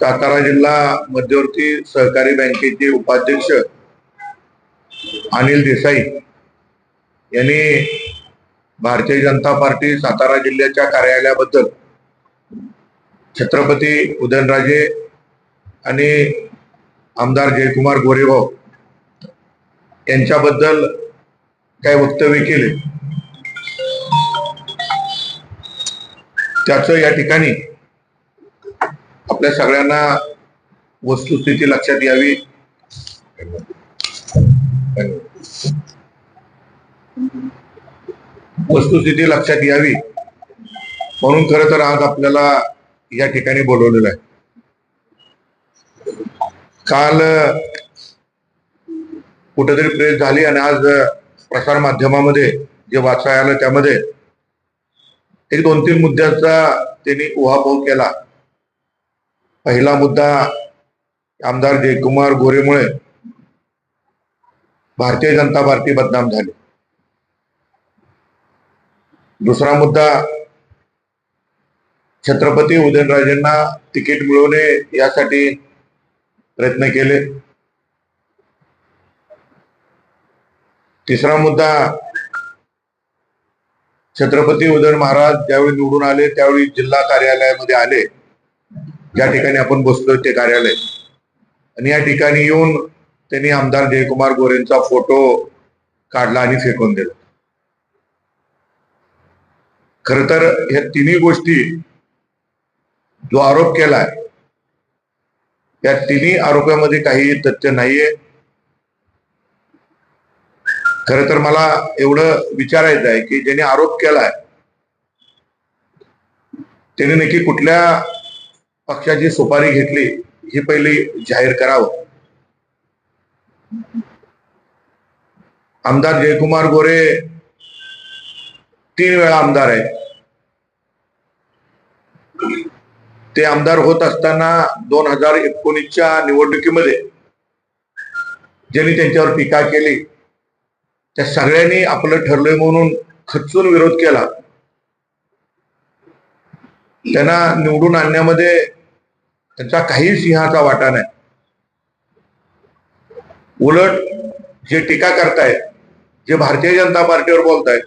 सातारा जिल्हा मध्यवर्ती सहकारी बँकेचे उपाध्यक्ष अनिल देसाई यांनी भारतीय जनता पार्टी सातारा जिल्ह्याच्या कार्यालयाबद्दल छत्रपती उदयनराजे आणि आमदार जयकुमार गोरेभाऊ यांच्याबद्दल काय वक्तव्य केले. त्याचं या ठिकाणी आपल्या सगळ्यांना वस्तुस्थिती लक्षात यावी वस्तुस्थिती लक्षात यावी म्हणून खरं तर आज आपल्याला या ठिकाणी बोलवलेलं आहे. काल कुठेतरी प्रेस झाली आणि आज प्रसार माध्यमामध्ये जे वाचायला आलं त्यामध्ये एक दोन तीन मुद्द्याचा त्यांनी उहापोह केला. पहिला मुद्दा आमदार जयकुमार गोरेमुळे. भारतीय जनता पार्टी बदनाम झाली. दुसरा मुद्दा छत्रपती उदयनराजेंना तिकीट मिळवणे यासाठी प्रयत्न केले. तिसरा मुद्दा छत्रपती उदयन महाराज ज्यावेळी निवडून आले त्यावेळी जिल्हा कार्यालयामध्ये आले. ज्या ठिकाणी आपण बसलोय ते कार्यालय. आणि या ठिकाणी येऊन त्यांनी आमदार जयकुमार गोरेंचा फोटो काढला आणि फेकून दिला. खर तर ह्या तिन्ही गोष्टी जो आरोप केलाय या तिन्ही आरोपामध्ये काही तथ्य नाहीये. खर तर मला एवढं विचारायचं आहे की ज्यांनी आरोप केलाय त्यांनी नक्की कुठल्या पक्षाची सुपारी घेतली ही पहिली जाहीर करावं. आमदार जयकुमार गोरे तीन वेळा आमदार आहेत. ते आमदार होत असताना दोन हजार एकोणीसच्या निवडणुकीमध्ये ज्यांनी त्यांच्यावर टीका केली त्या सगळ्यांनी आपलं ठरलंय म्हणून खचून विरोध केला. त्यांना निवडून आणण्यामध्ये त्यांचा काही सिंहाचा वाटा नाही. उलट जे टीका करतायत जे भारतीय जनता पार्टीवर बोलतायत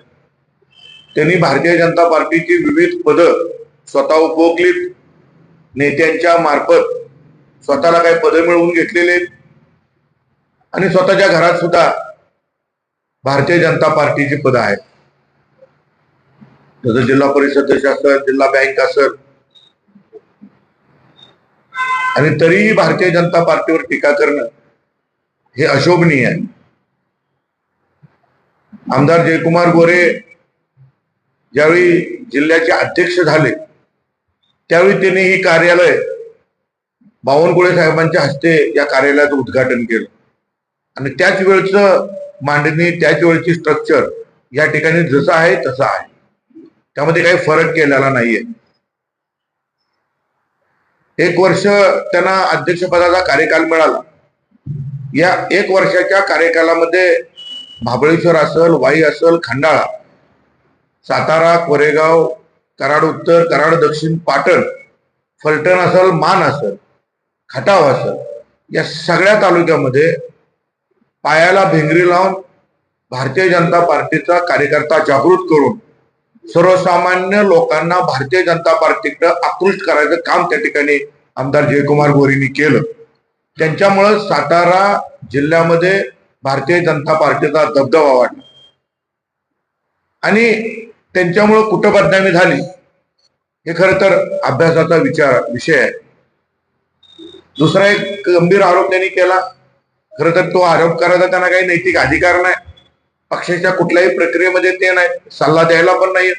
त्यांनी भारतीय जनता पार्टीची विविध पदं स्वतः उपभोगलीत नेत्यांच्या मार्फत स्वतःला काही पदं मिळवून घेतलेले आहेत. आणि स्वतःच्या घरात सुद्धा भारतीय जनता पार्टीची पदं आहेत. जसं जिल्हा परिषद असेल जिल्हा बँक असेल. आणि तरीही भारतीय जनता पार्टीवर टीका करणं हे अशोभनीय आहे. आमदार जयकुमार गोरे ज्यावेळी जिल्ह्याचे अध्यक्ष झाले त्यावेळी त्यांनी ही कार्यालय बावनकुळे साहेबांच्या हस्ते या कार्यालयाचं उद्घाटन केलं. आणि त्याच वेळचं मांडणी त्याच वेळची स्ट्रक्चर या ठिकाणी जसं आहे तसं आहे. त्यामध्ये काही फरक केलेला नाहीये. एक वर्ष त्यांना अध्यक्षपदाचा कार्यकाल मिळाला. या एक वर्षाच्या कार्यकालामध्ये महाबळेश्वर असल वाई असल खंडाळा सातारा कोरेगाव कराड उत्तर कराड दक्षिण पाटण फलटण असल मान असल खटाव असल या सगळ्या तालुक्यामध्ये पायाला भिंगरी लावून भारतीय जनता पार्टीचा कार्यकर्ता जागृत करून सर्वसामान्य लोकांना भारतीय जनता पार्टीकडे आकृष्ट करायचं काम त्या ठिकाणी आमदार जयकुमार गोरेंनी केलं. त्यांच्यामुळं सातारा जिल्ह्यामध्ये भारतीय जनता पार्टीचा दबदबा वाढला. आणि त्यांच्यामुळं कुठं बदनामी झाली हे खरं तर अभ्यासाचा विचार विषय आहे. दुसरा एक गंभीर आरोप त्यांनी केला. खरं तर तो आरोप करायचा त्यांना काही नैतिक अधिकार नाही. पक्षाच्या कुठल्याही प्रक्रियेमध्ये ते नाही सल्ला द्यायला पण नाही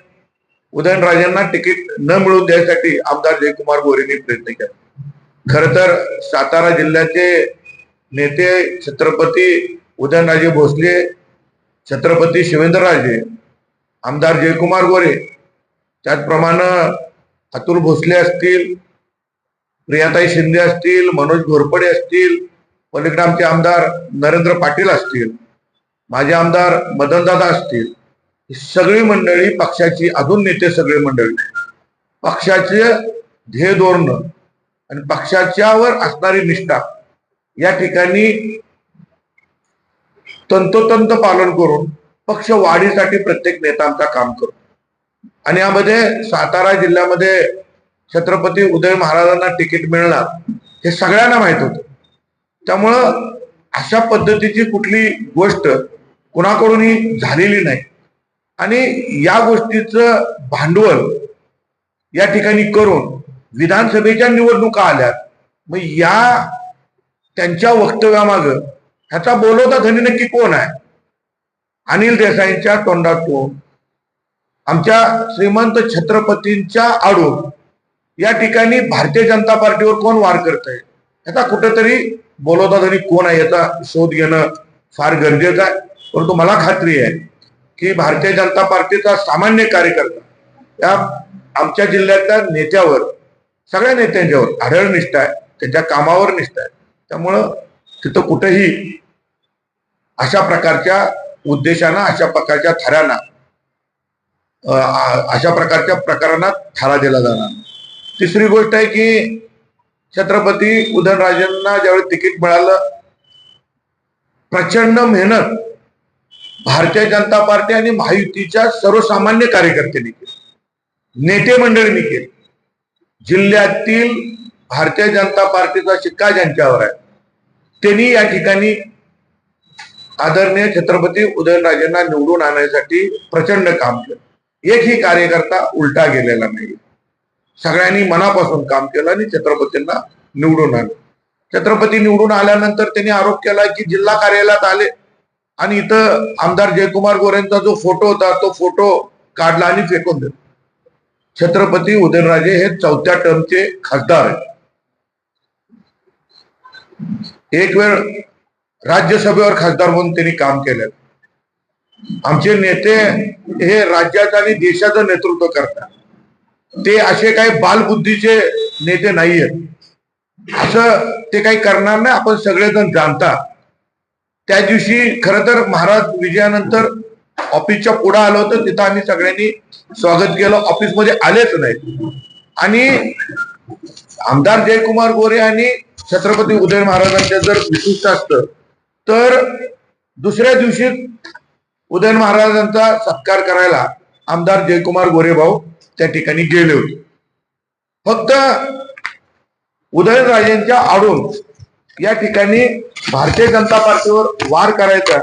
उदयनराजेंना तिकीट न मिळवून द्यायसाठी आमदार जयकुमार गोरेंनी प्रयत्न केला. खर तर सातारा जिल्ह्याचे नेते छत्रपती उदयनराजे भोसले छत्रपती शिवेंद्रराजे आमदार जयकुमार गोरे त्याचप्रमाणे अतुल भोसले असतील प्रियाताई शिंदे असतील मनोज घोरपडे असतील पलीकडे आमचे आमदार नरेंद्र पाटील असतील माझे आमदार मदनदादा असतील ही सगळी मंडळी पक्षाची अजून नेते सगळे मंडळी पक्षाचे ध्येय धोरण आणि पक्षाच्यावर असणारी निष्ठा या ठिकाणी तंतोतंत पालन करून पक्ष वाढीसाठी प्रत्येक नेता आमचा काम करतो. आणि यामध्ये सातारा जिल्ह्यामध्ये छत्रपती उदय महाराजांना तिकीट मिळणार हे सगळ्यांना माहीत होतं. त्यामुळं अशा पद्धतीची कुठली गोष्ट कुणाकडूनही झालेली नाही. आणि या गोष्टीचं भांडवल या ठिकाणी करून विधानसभेच्या निवडणुका आल्यात मग या त्यांच्या वक्तव्यामाग ह्याचा बोलवता धनी नक्की कोण आहे? अनिल देसाईंच्या तोंडातून आमच्या श्रीमंत छत्रपतींच्या आडून या ठिकाणी भारतीय जनता पार्टीवर कोण वार करत आहे याचा कुठेतरी बोलवता धनी कोण आहे याचा शोध घेणं फार गरजेचं आहे. परंतु मला खात्री आहे की भारतीय जनता पार्टीचा सामान्य कार्यकर्ता या आमच्या जिल्ह्यातल्या नेत्यावर सगळ्या नेत्यांच्यावर आढळ निष्ठा आहे त्यांच्या कामावर निष्ठा आहे. त्यामुळं तिथं कुठेही अशा प्रकारच्या उद्देशानं अशा प्रकारच्या थरांना अशा प्रकारच्या प्रकारांना थारा दिला जाणार तिसरी गोष्ट आहे की छत्रपती उदयनराजेंना ज्यावेळी तिकीट मिळालं प्रचंड मेहनत भारतीय जनता पार्टी आणि महायुतीच्या सर्वसामान्य कार्यकर्त्यांनी केलं. नेते मंडळींनी केलं. जिल्ह्यातील भारतीय जनता पार्टीचा शिक्का ज्यांच्यावर आहे त्यांनी या ठिकाणी आदरणीय छत्रपती उदयनराजेंना निवडून आणण्यासाठी प्रचंड काम केलं. एकही कार्यकर्ता उलटा गेलेला नाही. सगळ्यांनी मनापासून काम केलं आणि छत्रपतींना निवडून आणलं. छत्रपती निवडून आल्यानंतर त्यांनी आरोप केला की जिल्हा कार्यालयात आले आणि इथं आमदार जयकुमार गोरेंचा जो फोटो होता तो फोटो काढला आणि फेकून दिला. छत्रपती उदयनराजे हे चौथ्या टर्मचे खासदार आहेत. एक वेळ राज्यसभेवर खासदार म्हणून त्यांनी काम केलं. आमचे नेते हे राज्याचं आणि देशाचं नेतृत्व करतात. ते असे काही बालबुद्धीचे नेते नाहीयेत. असं ते काही करणार नाही आपण सगळेजण जाणता त्या दिवशी खर तर महाराज विजयानंतर ऑफिसच्या पुढे आलो होतं तिथं आम्ही सगळ्यांनी स्वागत केलं. ऑफिसमध्ये आलेच नाही आणि आमदार जयकुमार गोरे आणि छत्रपती उदय महाराजांच्या जर विशिष्ट असतं तर दुसऱ्या दिवशी उदयन महाराजांचा सत्कार करायला आमदार जयकुमार गोरे भाऊ त्या ठिकाणी गेले होते. फक्त उदयनराजेंच्या आडून या ठिकाणी भारतीय जनता पार्टीवर वार करायचा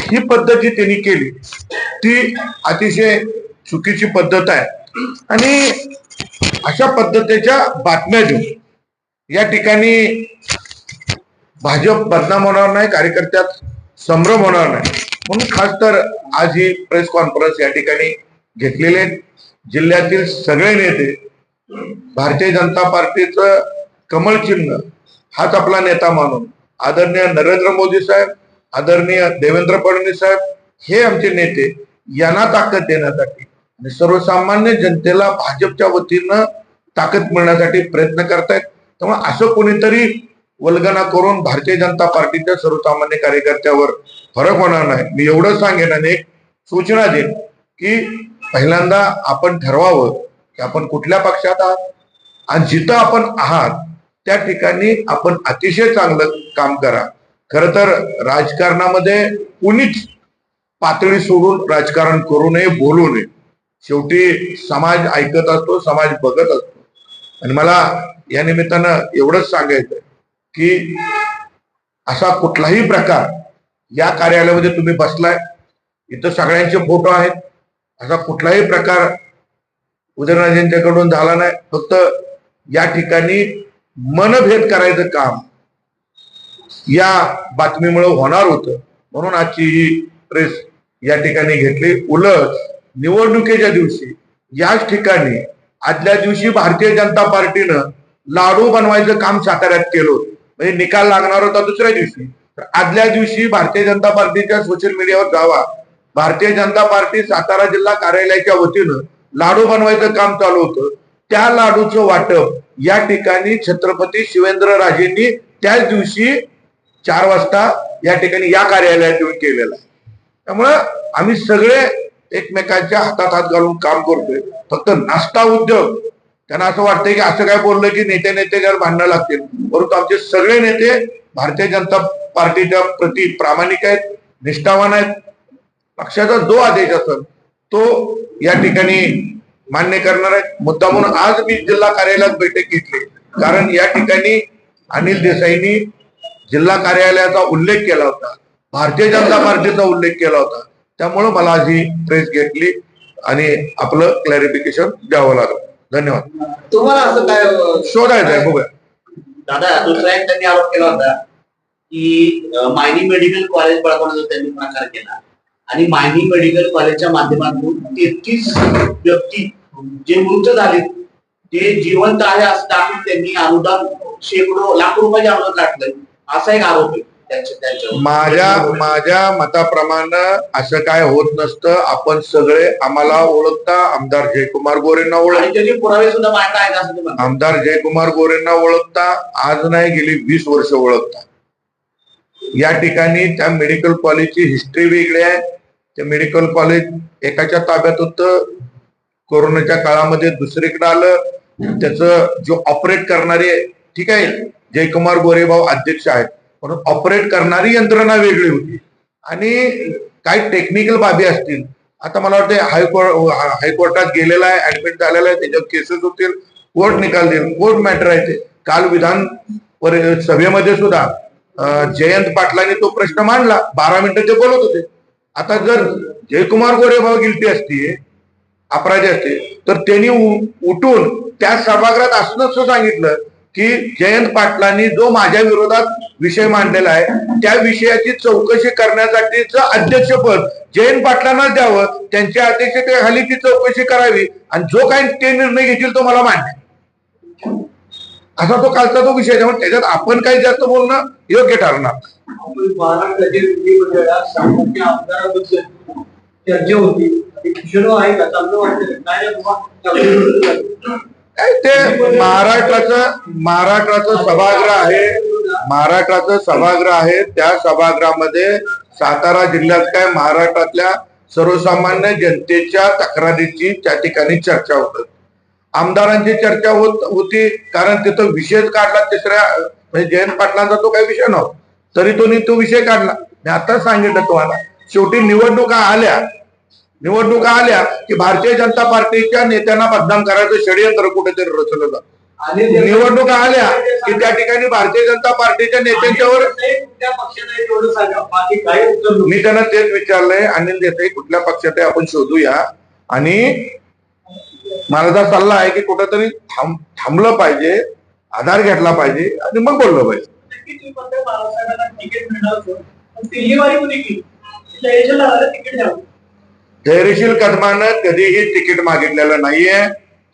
ही पद्धत जी त्यांनी केली. ती अतिशय चुकीची पद्धत आहे. आणि अशा पद्धतीच्या बातम्या देऊन या ठिकाणी भाजप बदनाम होणार नाही कार्यकर्त्यात संभ्रम होणार नाही. म्हणून खास तर आज ही प्रेस कॉन्फरन्स या ठिकाणी घेतलेले जिल्ह्यातील सगळे नेते भारतीय जनता पार्टीचं कमळ चिन्ह हाच आपला नेता मानून. आदरणीय नरेंद्र मोदी साहेब आदरणीय देवेंद्र फडणवीस साहेब हे आमचे नेते यांना ताकद देण्यासाठी आणि सर्वसामान्य जनतेला भाजपच्या वतीनं ताकद मिळण्यासाठी प्रयत्न करतायत. त्यामुळे असं कोणीतरी वल्गना करून भारतीय जनता पार्टीच्या सर्वसामान्य कार्यकर्त्यावर फरक होणार नाही. मी एवढं सांगेन आणि एक सूचना देईन की पहिल्यांदा आपण ठरवावं की आपण कुठल्या पक्षात आहात आणि जिथं आपण आहात त्या ठिकाणी आपण अतिशय चांगलं काम करा. खर तर राजकारणामध्ये कुणीच पातळी सोडून राजकारण करू नये बोलू नये. शेवटी समाज ऐकत असतो समाज बघत असतो. आणि मला या निमित्तानं एवढंच सांगायचं की असा कुठलाही प्रकार या कार्यालयामध्ये तुम्ही बसलाय इथं सगळ्यांचे फोटो आहेत. असा कुठलाही प्रकार उदयनराजेंच्याकडून झाला नाही. फक्त या ठिकाणी मनभेद करायचं काम या बातमीमुळे होणार होतं. म्हणून आजची ही प्रेस या ठिकाणी घेतली. उलट निवडणुकीच्या दिवशी याच ठिकाणी आदल्या दिवशी भारतीय जनता पार्टीनं लाडू बनवायचं काम साताऱ्यात केलं म्हणजे निकाल लागणार होता दुसऱ्या दिवशी. तर आदल्या दिवशी भारतीय जनता पार्टीच्या सोशल मीडियावर जावा. भारतीय जनता पार्टी सातारा जिल्हा कार्यालयाच्या वतीनं लाडू बनवायचं काम चालू होतं. त्या लाडूचं वाटप या ठिकाणी छत्रपती शिवेंद्र राजेंनी त्याच दिवशी चार वाजता या ठिकाणी या कार्यालयात येऊन केलेला आहे. त्यामुळं आम्ही सगळे एकमेकांच्या हातात हात घालून काम करतोय. फक्त नाश्ता उद्योग. त्यांना असं वाटतंय की असं काय बोललं की नेते नेत्याच्यावर भांडणं लागतील. परंतु आमचे सगळे नेते भारतीय जनता पार्टीच्या प्रती प्रामाणिक आहेत निष्ठावान आहेत. पक्षाचा जो आदेश असेल तो या ठिकाणी मान्य करणार आहेत. मुद्दा म्हणून आज मी जिल्हा कार्यालयात बैठक घेतली. कारण या ठिकाणी अनिल देसाईंनी जिल्हा कार्यालयाचा उल्लेख केला होता. भारतीय जनता पार्टीचा उल्लेख केला होता. त्यामुळं मला आज ही प्रेस घेतली आणि आपलं क्लॅरिफिकेशन द्यावं लागलं. धन्यवाद. तुम्हाला असं काय शोधायचं आहे बघूया. दादा दुसरा एक त्यांनी आरोप केला होता की मायनी मेडिकल कॉलेज बळकावण्याचा त्यांनी प्रकार केला. आणि मायनी मेडिकल कॉलेजच्या माध्यमातून तेहतीस व्यक्ती जे मृत झाले ते जिवंत आहे असं दाखवून त्यांनी अनुदान शेकडो लाख रुपयाचे अनुदान टाकलंय असा एक आरोप आहे माझ्या माझ्या मताप्रमाणे असं काय होत नसतं. आपण सगळे आम्हाला ओळखता. आमदार जयकुमार गोरेंना ओळख आमदार जयकुमार गोरेंना ओळखता. आज नाही गेली वीस वर्ष ओळखता. या ठिकाणी त्या मेडिकल कॉलेजची हिस्ट्री वेगळी आहे. ते मेडिकल कॉलेज एकाच्या ताब्यात होतं. कोरोनाच्या काळामध्ये दुसरीकडे आलं त्याचं जो ऑपरेट करणारे ठीक आहे जयकुमार गोरेभाऊ अध्यक्ष आहेत. म्हणून ऑपरेट करणारी यंत्रणा वेगळी होती. आणि काही टेक्निकल बाबी असतील. आता मला वाटतं हायकोर्ट हायकोर्टात गेलेला आहे ऍडमिट झालेला आहे त्याच्यावर केसेस होतील कोर्ट निकाल देईल. कोर्ट मॅटर आहे ते. काल विधान सभेमध्ये सुद्धा जयंत पाटलांनी तो प्रश्न मांडला. बारा मिनिटं ते बोलत होते. आता जर जयकुमार गोरेभाऊ गिल्टी असते अपराधी असते तर त्यांनी उ- उठून त्या सभागृहात असं सांगितलं की जयंत पाटलांनी जो माझ्या विरोधात विषय मांडलेला आहे त्या विषयाची चौकशी करण्यासाठीच अध्यक्षपद जयंत पाटलांना द्यावं त्यांच्या अध्यक्षतेखाली ती चौकशी करावी आणि जो काही ते निर्णय घेतील तो मला मान्य असा तो कालचा तो विषय आहे. त्यामुळे त्याच्यात आपण काही जास्त बोलणं योग्य ठरणार महाराष्ट्राच्या विधिमंडळात चर्चा होती. आहे का वाटतं काय रे बाबा? ते महाराष्ट्राचं महाराष्ट्राचं सभागृह आहे. महाराष्ट्राचं सभागृह आहे. त्या सभागृहामध्ये सातारा जिल्ह्यात काय महाराष्ट्रातल्या सर्वसामान्य जनतेच्या तक्रारीची त्या ठिकाणी चर्चा होत. आमदारांची चर्चा होत होती कारण तिथं विषयच काढला तिसऱ्या म्हणजे जयंत पाटलांचा तो काही विषय नव्हता. तरी तो तो विषय काढला. मी आता सांगितलं तुम्हाला. शेवटी निवडणुका आल्या. निवडणुका आल्या की भारतीय जनता पार्टीच्या नेत्यांना बदनाम करायचं षडयंत्र कुठेतरी रचलं जातं. निवडणुका आल्या की त्या ठिकाणी भारतीय जनता पार्टीच्या नेत्यांच्यावर. मी त्यांना तेच विचारलंय अनिल देसाई कुठल्या पक्षात आहे आपण शोधूया. आणि माझा सल्ला आहे की कुठंतरी थांब थांबलं पाहिजे आधार घेतला पाहिजे आणि मग बोललं पाहिजे. धैर्यशील कदमानं कधीही तिकीट मागितलेलं नाहीये.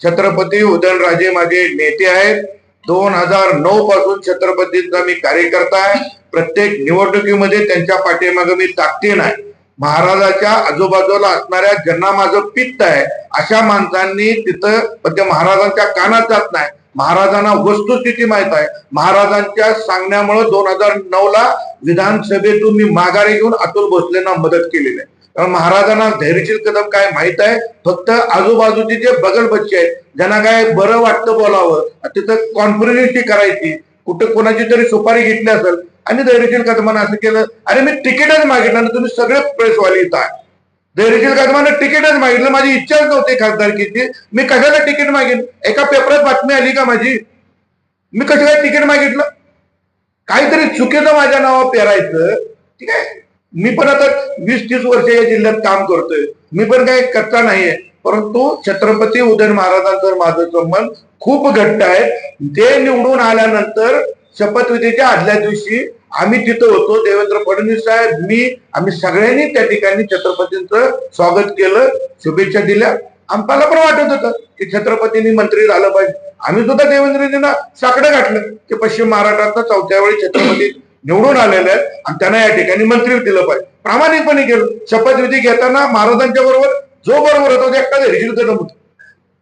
छत्रपती उदयनराजे माझे नेते आहेत. दोन हजार नऊ पासून छत्रपतींचा मी कार्यकर्ता आहे. प्रत्येक निवडणुकीमध्ये त्यांच्या पाठीमागे मी ताकदीन आहे. महाराजाच्या आजूबाजूला असणाऱ्या ज्यांना माझं पित्त आहे अशा माणसांनी तिथं ते महाराजांच्या कानात जात नाही. महाराजांना वस्तुस्थिती माहीत आहे. महाराजांच्या सांगण्यामुळे दोन हजार नऊ ला विधानसभेतून मी माघारी घेऊन अतुल भोसलेंना मदत केलेली आहे. महाराजांना धैर्यशील कदम काय माहीत आहे? फक्त आजूबाजूचे जे बगल बच्चे आहेत ज्यांना काय बरं वाटतं बोलावं तिथं कॉन्फिडन्सची करायची. कुठं कोणाची तरी सुपारी घेतली असेल आणि धैर्यशील कदमानं असं केलं अरे मी तिकीटच मागितलं आणि तुम्ही सगळे प्रेसवाले इथं आहे धैर्यशील कदमानं तिकीटच मागितलं माझी इच्छाच नव्हती खासदारकीची. मी कशाला तिकीट मागेन? एका पेपरात बातमी आली का माझी? मी कशी काय तिकीट मागितलं? काहीतरी चुकीचं माझ्या नावावर पेरायचं. ठीक आहे? मी पण आता वीस तीस वर्ष या जिल्ह्यात काम करतोय. मी पण काही कच्चा नाहीये. परंतु छत्रपती उदयन महाराजांचं माझं संबंध खूप घट्ट आहे. ते निवडून आल्यानंतर शपथविधीच्या आदल्या दिवशी आम्ही तिथं होतो. देवेंद्र फडणवीस साहेब मी आम्ही सगळ्यांनी त्या ठिकाणी छत्रपतींचं स्वागत केलं शुभेच्छा दिल्या. आम्हाला पण वाटत होतं की छत्रपतींनी मंत्री झालं पाहिजे. आम्ही सुद्धा देवेंद्रजींना साकडं घातलं की पश्चिम महाराष्ट्रात चौथ्या वेळी छत्रपती निवडून आलेले आहेत आणि त्यांना या ठिकाणी मंत्री दिलं पाहिजे. प्रामाणिकपणे केलं. शपथविधी घेताना महाराजांच्या बरोबर जो बरोबर होता तो एकटा धैर्यशील नमूद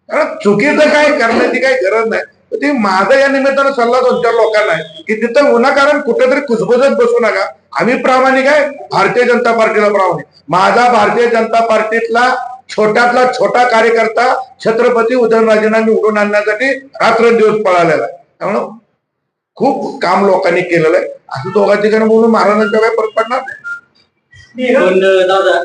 कारण चुकीचं काय करण्याची काही गरज नाही. ती माझा या निमित्तानं सल्ला दोन चार लोकांना आहे की तिथं विनाकारण कुठेतरी कुसबुजत बसू नका. आम्ही प्रामाणिक आहे भारतीय जनता पार्टीला प्रामाणिक माझा भारतीय जनता पार्टीतला छोट्यातला छोटा कार्यकर्ता छत्रपती उदयनराजेंना निवडून आणण्यासाठी रात्रंदिवस पळालेला आहे. त्यामुळं खूप काम लोकांनी केलेलं आहे. असं दोघा ठिकाणी बोलून महाराजांचा काय फरक पडणार नाही. पण दादा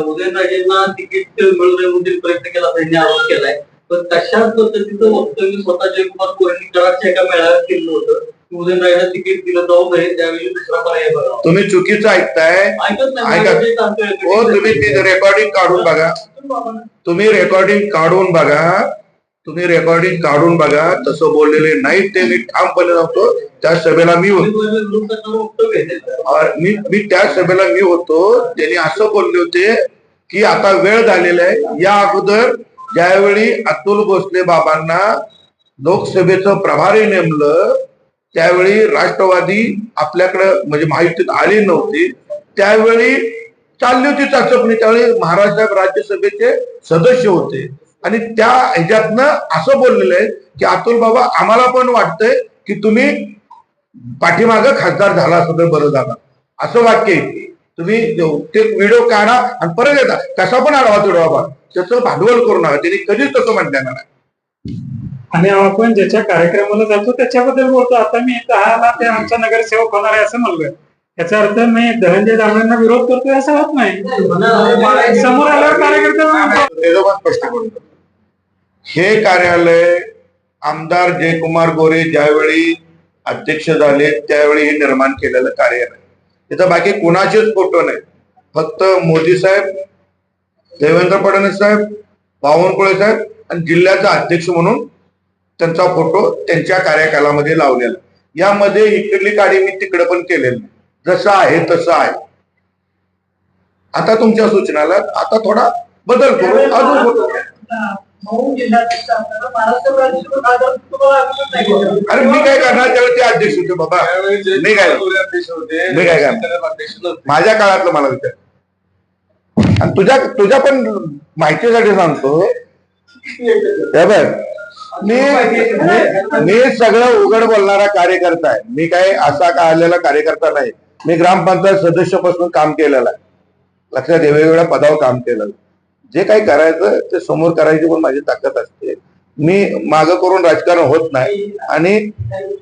उदयनराजेंना तिकीट मिळू नये म्हणून प्रयत्न केला त्यांनी आरोप केलाय. पण तशाच पद्धतीचं वक्तव्य स्वतः जयकुमार गोरेंनी कराडच्या एका मेळाव्यात केलं होतं. उदयनराजेंना तिकीट दिलं जाऊ नये त्यावेळी दुसरा पर्याय बघा तुम्ही चुकीचं ऐकताय. ऐकत नाही ऐका. माझं जे सांगतोय ते. हो तुम्ही रेकॉर्डिंग काढून बघा. तुम्ही रेकॉर्डिंग काढून बघा. तुम्ही रेकॉर्डिंग काढून बघा. तसं बोललेले नाही ते. मी ठामपणे सांगतो त्या सभेला मी होतो. मी मी त्या सभेला मी होतो. त्यांनी असं बोलले होते की आता वेळ झालेला आहे. या अगोदर ज्यावेळी अतुल भोसले बाबांना लोकसभेचं प्रभारी नेमलं त्यावेळी राष्ट्रवादी आपल्याकडे म्हणजे माहितीत आली नव्हती. त्यावेळी चालली होती चाचपणी. त्यावेळी महाराष्ट्र राज्यसभेचे सदस्य होते. आणि त्या ह्याच्यातनं असं बोललेलं आहे की अतुल बाबा आम्हाला पण वाटतंय की तुम्ही पाठीमागं खासदार झाला असं तर बरं झालं. असं वाक्य तुम्ही ते व्हिडिओ काढा आणि परत येता. कसा पण आडवा तुडवा बा त्याचं भांडवल करू नका. त्यांनी कधीच तसं म्हटलं नाही. आणि आपण ज्याच्या कार्यक्रमाला जातो त्याच्याबद्दल बोलतो. आता मी आला ते आमचा नगरसेवक होणार आहे असं म्हणलोय. याचा अर्थ मी धनंजय दामलेंना विरोध करतोय असं होत नाही. समोर आल्यावर कार्यकर्ते स्पष्ट करतो हे कार्यालय आमदार जयकुमार गोरे ज्यावेळी अध्यक्ष झाले त्यावेळी हे निर्माण केलेलं कार्यालय. तिथं बाकी कुणाचेच फोटो नाही. फक्त मोदी साहेब देवेंद्र फडणवीस साहेब बावनकुळे साहेब आणि जिल्ह्याचा अध्यक्ष म्हणून त्यांचा फोटो त्यांच्या कार्यकालामध्ये लावलेला. यामध्ये इकडली काडी मी तिकडे पण केलेली जसं आहे तसं आहे. आता तुमच्या सूचनाला आता थोडा बदल करू. अजून अरे मी काय करणार? त्यावेळी ते अध्यक्ष होते बाबा. मी काय मी काय करणार? माझ्या काळातलं मला विचार. आणि तुझ्या तुझ्या पण माहितीसाठी सांगतो. बघ. मी मी- मी सगळं उघड बोलणारा कार्यकर्ता आहे. मी काय असा का आलेला कार्यकर्ता नाही. मी ग्रामपंचायत सदस्यापासून काम केलेलं आहे. लक्षात घे, वेगवेगळ्या पदावर काम केलेलं आहे. जे काही करायचं ते समोर करायची पण माझी ताकद असते. मी मागं करून राजकारण होत नाही आणि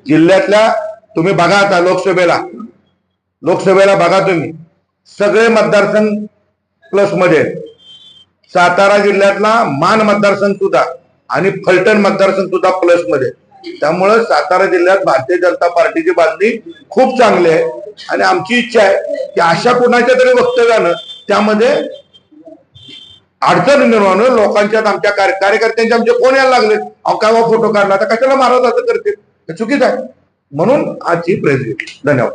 जिल्ह्यातल्या तुम्ही बघा आता लोकसभेला. लोकसभेला बघा तुम्ही. सगळे मतदारसंघ प्लसमध्ये. सातारा जिल्ह्यातला मान मतदारसंघ सुद्धा आणि फलटण मतदारसंघ सुद्धा प्लसमध्ये. त्यामुळं सातारा जिल्ह्यात भारतीय जनता पार्टीची बांधणी खूप चांगली आहे. आणि आमची इच्छा आहे की अशा कुणाच्या तरी वक्तव्यानं त्यामध्ये अडचण निर्माण लोकांच्या लोकांच्यात आमच्या कार्यकर्त्यांचे आमचे फोन यायला लागले. अहो काय फोटो काढला? तर कशाला महाराज असं करते चुकीच आहे. म्हणून आजची प्रेस घेतली धन्यवाद.